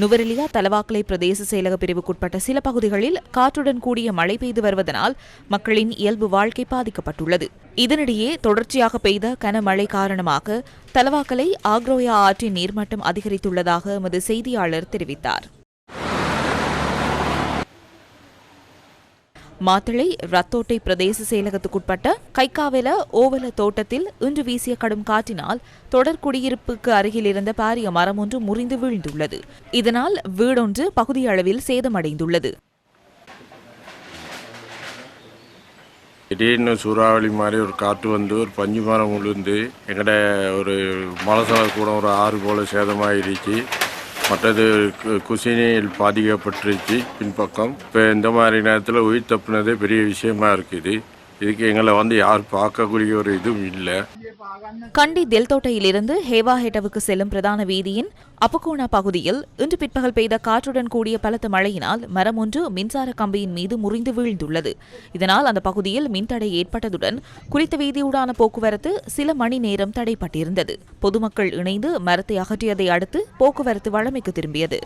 நுவரெலியா தலவாக்கலை பிரதேச செயலக பிரிவுக்குட்பட்ட சில பகுதிகளில் காற்றுடன் கூடிய மழை பெய்து வருவதனால் மக்களின் இயல்பு வாழ்க்கை பாதிக்கப்பட்டுள்ளது. இதனிடையே தொடர்ச்சியாக பெய்த கனமழை காரணமாக தலவாக்கலை ஆக்ரோயா ஆற்றின் நீர்மட்டம் அதிகரித்துள்ளதாக எமது செய்தியாளர் தெரிவித்தார். மாத்தளை ரத்தோட்டை பிரதேச செயலகத்துக்குட்பட்ட கைக்காவெல ஓவல தோட்டத்தில் இன்று வீசிய கடும் காற்றினால் தொடர் குடியிருப்புக்கு அருகில் இருந்த பாரிய மரம் ஒன்று முறிந்து வீழ்ந்துள்ளது. இதனால் வீடொன்று பகுதியளவில் சேதமடைந்துள்ளது. திடீர்னு சூறாவளி மாதிரி ஒரு காற்று வந்து ஒரு பஞ்சு மரம் விழுந்து எங்கட ஒரு மலசல கூட ஒரு ஆறு போல சேதமாயிருச்சு மற்றது கு- குசினியில் பாதிக்கப்பட்டுருச்சு பின்பக்கம். இப்போ இந்த மாதிரி நேரத்தில் உயிர் தப்புனதே பெரிய விஷயமா இருக்குது. இதுக்கு எங்களை வந்து யார் பார்க்கக்கூடிய ஒரு இதுவும் இல்லை. கண்டி தெல்தோட்டையிலிருந்து ஹேவாஹெட்டவுக்கு செல்லும் பிரதான வீதியின் அப்பகோணா பகுதியில் இன்று பிற்பகல் பெய்த காற்றுடன் கூடிய பலத்த மழையினால் மரம் ஒன்று மின்சார கம்பியின் மீது முறிந்து வீழ்ந்துள்ளது. இதனால் அந்த பகுதியில் மின்தடை ஏற்பட்டதுடன் குறித்த வீதியூடான போக்குவரத்து சில மணி நேரம் தடைப்பட்டிருந்தது. பொதுமக்கள் இணைந்து மரத்தை அகற்றியதை அடுத்து போக்குவரத்து வழமைக்கு திரும்பியது.